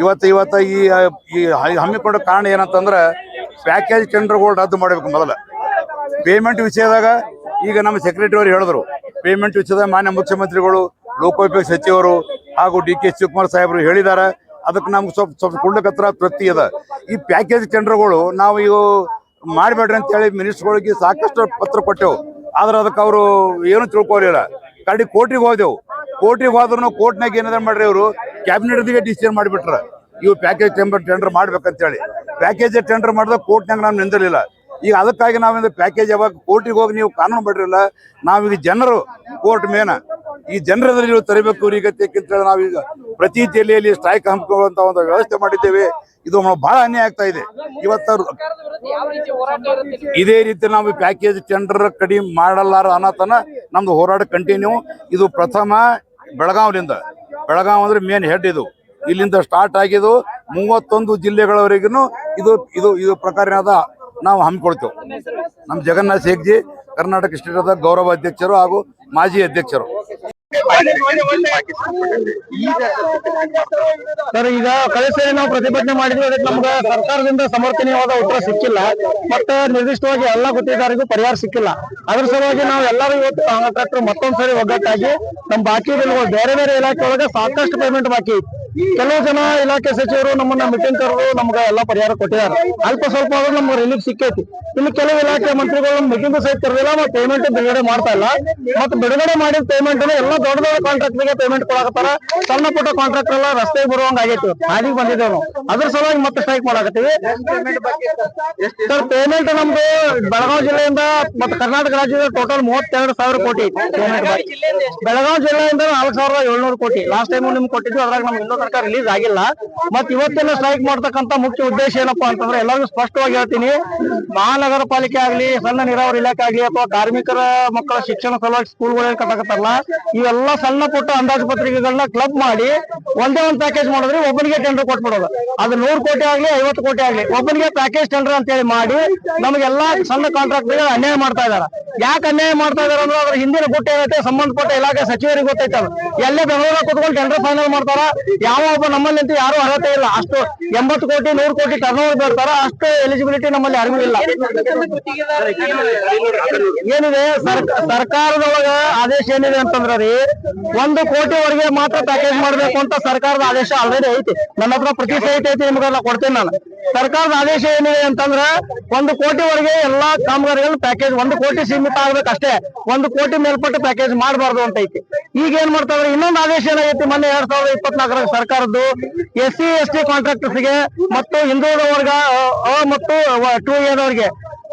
ಇವತ್ತು ಇವತ್ತು ಈ ಈ ಹಮ್ಮಿಕೊಂಡ ಕಾರಣ ಏನಂತಂದ್ರೆ ಪ್ಯಾಕೇಜ್ ಟೆಂಡರ್ಗಳು ರದ್ದು ಮಾಡಬೇಕು ಮೊದಲ. ಪೇಮೆಂಟ್ ವಿಷಯದಾಗ ಈಗ ನಮ್ಮ ಸೆಕ್ರೆಟರಿ ಅವರು ಹೇಳಿದ್ರು. ಪೇಮೆಂಟ್ ವಿಷಯದಾಗ ಮಾನ್ಯ ಮುಖ್ಯಮಂತ್ರಿಗಳು, ಲೋಕೋಪಯೋಗ ಸಚಿವರು ಹಾಗೂ ಡಿ ಕೆ ಶಿವಕುಮಾರ್ ಸಾಹೇಬರು ಹೇಳಿದ್ದಾರೆ. ಅದಕ್ಕೆ ನಮ್ಗೆ ಸ್ವಲ್ಪ ಸ್ವಲ್ಪ ಕುಳ್ಳಕತ್ರ ತೃಪ್ತಿ ಅದ. ಈ ಪ್ಯಾಕೇಜ್ ಟೆಂಡರ್ಗಳು ನಾವು ಇವು ಮಾಡಬೇಡ್ರಿ ಅಂತೇಳಿ ಮಿನಿಸ್ಟ್ರುಗಳಿಗೆ ಸಾಕಷ್ಟು ಪತ್ರ ಕೊಟ್ಟೆವು. ಆದ್ರೆ ಅದಕ್ಕೆ ಅವರು ಏನು ತಿಳ್ಕೊಲಿಲ್ಲ ಕಡಿ ಕೋರ್ಟಿಗೆ ಹೋದೆವು. ಕೋರ್ಟಿಗೆ ಹೋದ್ರು ಕೋರ್ಟ್ನಾಗ ಏನಾದ್ರು ಮಾಡ್ರಿ ಇವರು? ಕ್ಯಾಬಿನೆಟ್ದಿಗೆ ಡಿಸಿಷನ್ ಮಾಡಿಬಿಟ್ರ. ಇವು ಪ್ಯಾಕೇಜ್ ಟೆಂಡರ್ ಟೆಂಡರ್ ಮಾಡ್ಬೇಕಂತೇಳಿ ಪ್ಯಾಕೇಜ್ ಟೆಂಡರ್ ಮಾಡಿದಾಗ ಕೋರ್ಟ್ನಾಗ ನಾನು ನಿಂದಿರಲಿಲ್ಲ. ಈಗ ಅದಕ್ಕಾಗಿ ನಾವಿಂದ ಪ್ಯಾಕೇಜ್ ಯಾವಾಗ ಕೋರ್ಟಿಗೆ ಹೋಗಿ ನೀವು ಕಾನೂನು ಮಾಡಿರಲಿಲ್ಲ ನಾವೀಗ ಜನರು ಕೋರ್ಟ್ ಮೇನ, ಈ ಜನರದಲ್ಲಿ ನೀವು ತರಬೇಕು ಇವ್ರಿಗೆ ಅಂತೇಳಿ ನಾವೀಗ ಪ್ರತಿ ಜಿಲ್ಲೆಯಲ್ಲಿ ಸ್ಟ್ರೈಕ್ ಹಮ್ಮಿಕೊಳ್ಳುವಂತ ಒಂದು ವ್ಯವಸ್ಥೆ ಮಾಡಿದ್ದೇವೆ. ಇದು ಬಹಳ ಅನ್ಯಾಯ ಆಗ್ತಾ ಇದೆ. ಇವತ್ತು ಇದೇ ರೀತಿ ನಾವು ಪ್ಯಾಕೇಜ್ ಟೆಂಡರ್ ಕಡಿಮೆ ಮಾಡಲಾರ ಅನ್ನೋತನ ನಮ್ದು ಹೋರಾಟ ಕಂಟಿನ್ಯೂ ಇದು ಪ್ರಥಮ ಬೆಳಗಾವಿಯಿಂದ ಬೆಳಗಾವ್ ಅಂದ್ರೆ ಮೇನ್ ಹೆಡ್ ಇದು. ಇಲ್ಲಿಂದ ಸ್ಟಾರ್ಟ್ ಆಗಿದ್ದು ಮೂವತ್ತೊಂದು ಜಿಲ್ಲೆಗಳವರೆಗೂ ಇದು ಇದು ಇದು ಪ್ರಕಾರನಾದ ನಾವು ಹಮ್ಮಿಕೊಳ್ತೇವೆ. ನಮ್ಮ ಜಗನ್ನಾಥ್ ಶೇಖ್ಜಿ ಕರ್ನಾಟಕ ಸ್ಟೇಟದ ಗೌರವ ಅಧ್ಯಕ್ಷರು ಹಾಗೂ ಮಾಜಿ ಅಧ್ಯಕ್ಷರು. ಸರ್, ಈಗ ಕಳಿಸಿ ನಾವು ಪ್ರತಿಭಟನೆ ಮಾಡಿದ್ರು ಅದಕ್ಕೆ ನಮ್ಗೆ ಸರ್ಕಾರದಿಂದ ಸಮರ್ಥನೀಯವಾದ ಉತ್ತರ ಸಿಕ್ಕಿಲ್ಲ. ಮತ್ತೆ ನಿರ್ದಿಷ್ಟವಾಗಿ ಎಲ್ಲಾ ಗುತ್ತಿಗೆದಾರಿಗೂ ಪರಿಹಾರ ಸಿಕ್ಕಿಲ್ಲ. ಅದ್ರ ಸಲುವಾಗಿ ನಾವು ಎಲ್ಲರೂ ಇವತ್ತು ಕಾಂಟ್ರಾಕ್ಟರ್ ಮತ್ತೊಂದ್ಸರಿ ಒಗ್ಗಟ್ಟಾಗಿ ನಮ್ಮ ಬಾಕಿ ಬಿಲ್ಗಳು ಬೇರೆ ಬೇರೆ ಇಲಾಖೆ ಒಳಗೆ ಸಾಕಷ್ಟು ಪೇಮೆಂಟ್ ಬಾಕಿ ಕೆಲವು ಜನ ಇಲಾಖೆ ಸಚಿವರು ನಮ್ಮನ್ನ ಮೀಟಿಂಗ್ ಕರೆದು ನಮ್ಗೆ ಎಲ್ಲ ಪರಿಹಾರ ಕೊಟ್ಟಿದ್ದಾರೆ. ಅಲ್ಪ ಸ್ವಲ್ಪ ಆದ್ರೂ ನಮ್ಗೆ ರಿಲೀಫ್ ಸಿಕ್ಕೈತಿ. ಇನ್ನು ಕೆಲವು ಇಲಾಖೆ ಮಂತ್ರಿಗಳು ಮೀಟಿಂಗ್ ಸಹಿತ ಕರೆದಿಲ್ಲ ಮತ್ತೆ ಪೇಮೆಂಟ್ ಬಿಡುಗಡೆ ಮಾಡ್ತಾ ಇಲ್ಲ. ಮತ್ತೆ ಬಿಡುಗಡೆ ಮಾಡಿದ ಪೇಮೆಂಟ್ ಎಲ್ಲ ದೊಡ್ಡ ದೊಡ್ಡ ಕಾಂಟ್ರಾಕ್ಟ್ಗೆ ಪೇಮೆಂಟ್ ಕೊಡಾಕತ್ತಾರ. ಸಣ್ಣ ಪುಟ್ಟ ಕಾಂಟ್ರಾಕ್ಟ್ ಎಲ್ಲ ರಸ್ತೆಗೆ ಬರುವಂಗ ಆಗೈತಿ. ಹಾದಿಗೆ ಬಂದಿದ್ದೇವೆ ನಾವು. ಅದ್ರ ಸಲುವಾಗಿ ಮತ್ತೆ ಸ್ಟ್ರೈಕ್ ಮಾಡಾಕತ್ತೀವಿ. ಸರ್ ಪೇಮೆಂಟ್ ನಮ್ದು ಬೆಳಗಾವಿ ಜಿಲ್ಲೆಯಿಂದ ಮತ್ತೆ ಕರ್ನಾಟಕ ರಾಜ್ಯದ ಟೋಟಲ್ ಮೂವತ್ತೆರಡು ಸಾವಿರ ಕೋಟಿ ಪೇಮೆಂಟ್ ಬೆಳಗಾವಿ ಜಿಲ್ಲೆಯಿಂದ ನಾಲ್ಕು ಸಾವಿರದ ಏಳ್ನೂರು ಕೋಟಿ. ಲಾಸ್ಟ್ ಟೈಮ್ ನಿಮ್ಗೆ ಕೊಟ್ಟಿದ್ವಿ ಅದ್ರಾಗ ನಮ್ಗೆ ಇನ್ನೂ ತನಕ ರಿಲೀಸ್ ಆಗಿಲ್ಲ. ಮತ್ತೆ ಇವತ್ತಿನ ಸ್ಟ್ರೈಕ್ ಮಾಡ್ತಕ್ಕಂತ ಮುಖ್ಯ ಉದ್ದೇಶ ಏನಪ್ಪಾ ಅಂತಂದ್ರೆ ಎಲ್ಲರಿಗೂ ಸ್ಪಷ್ಟವಾಗಿ ಹೇಳ್ತೀನಿ ಮಹಾನಗರ ಪಾಲಿಕೆ ಆಗ್ಲಿ, ಸಣ್ಣ ನೀರಾವರಿ ಇಲಾಖೆ ಆಗ್ಲಿ ಅಥವಾ ಕಾರ್ಮಿಕರ ಮಕ್ಕಳ ಶಿಕ್ಷಣ ಸಲುವಾಗಿ ಸ್ಕೂಲ್ಗಳಲ್ಲಿ ಕಟ್ಟಕತ್ತಾರಲ್ಲ, ಇವೆಲ್ಲ ಸಣ್ಣ ಪುಟ್ಟ ಅಂದಾಜು ಪತ್ರಿಕೆಗಳನ್ನ ಕ್ಲಬ್ ಮಾಡಿ ಒಂದೇ ಒಂದು ಪ್ಯಾಕೇಜ್ ಮಾಡಿದ್ರೆ ಒಬ್ಬನಿಗೆ ಟೆಂಡರ್ ಕೊಟ್ಬಿಡೋದು. ಅದು ನೂರು ಕೋಟಿ ಆಗ್ಲಿ, ಐವತ್ತು ಕೋಟಿ ಆಗ್ಲಿ, ಒಬ್ಬನಿಗೆ ಪ್ಯಾಕೇಜ್ ಟೆಂಡರ್ ಅಂತ ಹೇಳಿ ಮಾಡಿ ನಮಗೆಲ್ಲಾ ಸಣ್ಣ ಕಾಂಟ್ರಾಕ್ಟ್ ಅನ್ಯಾಯ ಮಾಡ್ತಾ ಇದಾರೆ. ಯಾಕೆ ಅನ್ಯಾಯ ಮಾಡ್ತಾ ಇದಾರೆ ಅಂದ್ರೆ ಅದ್ರ ಹಿಂದಿನ ಗುಟ್ಟ ಏನೈತೆ, ಸಂಬಂಧಪಟ್ಟ ಇಲಾಖೆ ಸಚಿವರಿಗೆ ಗೊತ್ತೈತೆ ಎಲ್ಲೇ ಬೆಂಗಳೂರಾಗ ಕುತ್ಕೊಂಡು ಟೆಂಡರ್ ಫೈನಲ್ ಮಾಡ್ತಾರ ಯಾವ ಒಬ್ಬ ನಮ್ಮಲ್ಲಿ ಅಂತ ಯಾರು ಅರ್ಹತೆ ಇಲ್ಲ. ಅಷ್ಟು ಎಂಬತ್ತು ಕೋಟಿ, ನೂರು ಕೋಟಿ ಟರ್ನ್ ಓವರ್ ಬರ್ತಾರ, ಅಷ್ಟು ಎಲಿಜಿಬಿಲಿಟಿ ನಮ್ಮಲ್ಲಿ ಯಾರಿಗೂ ಇಲ್ಲ. ಏನಿದೆ? ಸರ್ಕ- ಸರ್ಕಾರದೊಳಗ ಆದೇಶ ಏನಿದೆ ಅಂತಂದ್ರ ರೀ, ಒಂದು ಕೋಟಿವರೆಗೆ ಮಾತ್ರ ಪ್ಯಾಕೇಜ್ ಮಾಡ್ಬೇಕು ಅಂತ ಸರ್ಕಾರದ ಆದೇಶ ಆಲ್ರೆಡಿ ಐತಿ. ನನ್ನ ಹತ್ರ ಪ್ರತಿ ಸಹಿತ ಐತಿ ನಿಮ್ಗೆಲ್ಲ ಕೊಡ್ತೇನೆ ನಾನು. ಸರ್ಕಾರದ ಆದೇಶ ಏನಿದೆ ಅಂತಂದ್ರ ಒಂದು ಕೋಟಿವರೆಗೆ ಎಲ್ಲಾ ಕಾಮಗಾರಿಗಳು ಪ್ಯಾಕೇಜ್ ಒಂದು ಕೋಟಿ ಸೀಮಿತ ಆಗ್ಬೇಕಷ್ಟೇ ಒಂದು ಕೋಟಿ ಮೇಲ್ಪಟ್ಟು ಪ್ಯಾಕೇಜ್ ಮಾಡಬಾರ್ದು ಅಂತ ಐತಿ. ಈಗ ಏನ್ ಮಾಡ್ತಾವ್ರೆ ಇನ್ನೊಂದು ಆದೇಶ ಏನಾಗೈತಿ ಮೊನ್ನೆ ಎರಡ್ ಸಾವಿರದ ಇಪ್ಪತ್ನಾಲ್ಕರ ಸರ್ಕಾರದ್ದು ಎಸ್ ಸಿ, ಎಸ್ ಟಿ ಕಾಂಟ್ರಾಕ್ಟರ್ಸ್ಗೆ ಮತ್ತು ಹಿಂದುಳಿದ ವರ್ಗ ಮತ್ತು ಟೂ ಎದವರಿಗೆ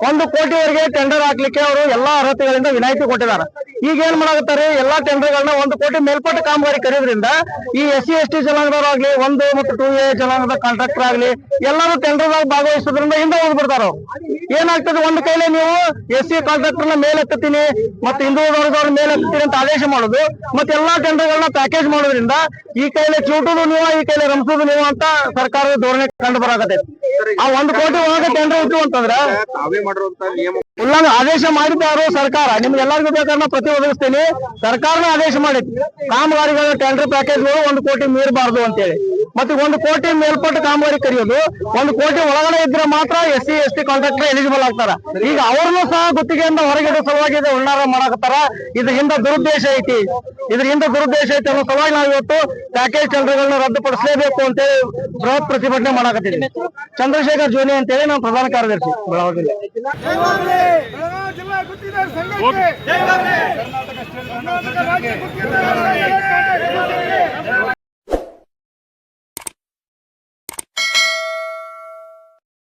ಒಂದು ಕೋಟಿವರೆಗೆ ಟೆಂಡರ್ ಹಾಕ್ಲಿಕ್ಕೆ ಅವರು ಎಲ್ಲಾ ಅರ್ಹತೆಗಳಿಂದ ವಿನಾಯಿತಿ ಕೊಟ್ಟಿದ್ದಾರೆ. ಈಗ ಏನ್ ಮಾಡಾಕತ್ತಾರೆ? ಎಲ್ಲಾ ಟೆಂಡರ್ಗಳನ್ನ ಒಂದು ಕೋಟಿ ಮೇಲ್ಪಟ್ಟ ಕಾಮಗಾರಿ ಕರೆಯೋದ್ರಿಂದ ಈ ಎಸ್ ಸಿ, ಎಸ್ ಟಿ ಜನಾಂಗದವರಾಗ್ಲಿ ಒಂದು ಮತ್ತು ಟೂ ಎ ಜನಾಂಗದ ಕಾಂಟ್ರಾಕ್ಟರ್ ಆಗ್ಲಿ, ಎಲ್ಲರೂ ಟೆಂಡರ್ ಭಾಗವಹಿಸೋದ್ರಿಂದ ಹಿಂದೆ ಹೋಗ್ಬಿಡ್ತಾರ ಏನಾಗ್ತದೆ? ಒಂದು ಕೈಲಿ ನೀವು ಎಸ್ ಸಿ ಕಾಂಟ್ರಾಕ್ಟರ್ನ ಮೇಲೆ ಎತ್ತುತ್ತೀನಿ, ಮತ್ತೆ ಹಿಂದುಳಿದವ್ರದವ್ರ ಮೇಲೆ ಎತ್ತೀನಿ ಅಂತ ಆದೇಶ ಮಾಡೋದು, ಮತ್ತೆ ಎಲ್ಲಾ ಟೆಂಡರ್ಗಳನ್ನ ಪ್ಯಾಕೇಜ್ ಮಾಡೋದ್ರಿಂದ ಈ ಕೈಲೆ ಚೂಟುದು ನೀವು ಈ ಕೈಲೆ ರಮಸುದು ನೀವು ಅಂತ ಸರ್ಕಾರದ ಧೋರಣೆ ಕಂಡು ಬರಾಕತ್ತೈತಿ. ಆ ಒಂದ್ ಕೋಟಿ ಒಳಗೆ ಟೆಂಡರ್ ಇತ್ತು ಅಂತಂದ್ರ ಉಲ್ಲಂಘ ಆದೇಶ ಮಾಡಿದ್ದಾರು ಸರ್ಕಾರ. ನಿಮ್ಗೆ ಎಲ್ಲರಿಗೂ ಬೇಕಾದ್ರೆ ಪ್ರತಿ ಒದಗಿಸ್ತೀನಿ. ಸರ್ಕಾರನೇ ಆದೇಶ ಮಾಡಿತ್ತು. ಕಾಮಗಾರಿಗಳ ಟೆಂಡರ್ ಪ್ಯಾಕೇಜ್ಗಳು ಒಂದು ಕೋಟಿ ಮೀರಬಾರ್ದು ಅಂತೇಳಿ. ಮತ್ತೆ ಒಂದು ಕೋಟಿ ಮೇಲ್ಪಟ್ಟು ಕಾಮಗಾರಿ ಕರೆಯೋದು. ಒಂದು ಕೋಟಿ ಒಳಗಡೆ ಇದ್ರೆ ಮಾತ್ರ S C, S T contractor eligible ಆಗ್ತಾರ. ಈಗ ಅವ್ರನ್ನೂ ಸಹ ಗುತ್ತಿಗೆಯಿಂದ ಹೊರಗಿಡೋ ಸಲುವಾಗಿ ಇದು ಉಳ್ಳಾರ ಮಾಡಕತ್ತಾರ. ಇದ್ರ ಹಿಂದೆ ದುರುದ್ದೇಶ ಐತಿ. ಇದ್ರ ಹಿಂದೆ ದುರುದ್ದೇಶ ಐತಿ ಅನ್ನೋ ಸಲುವಾಗಿ ನಾವು ಇವತ್ತು ಪ್ಯಾಕೇಜ್ ಟೆಂಡರ್ಗಳನ್ನ ರದ್ದುಪಡಿಸಲೇಬೇಕು ಅಂತೇಳಿ ಬೃಹತ್ ಪ್ರತಿಭಟನೆ ಮಾಡಾಕತ್ತೀವಿ ಚಂದ್ರಶೇಖರ್ ಜೋನಿ ಅಂತೇಳಿ ನಾವು ಪ್ರಧಾನ ಕಾರ್ಯದರ್ಶಿ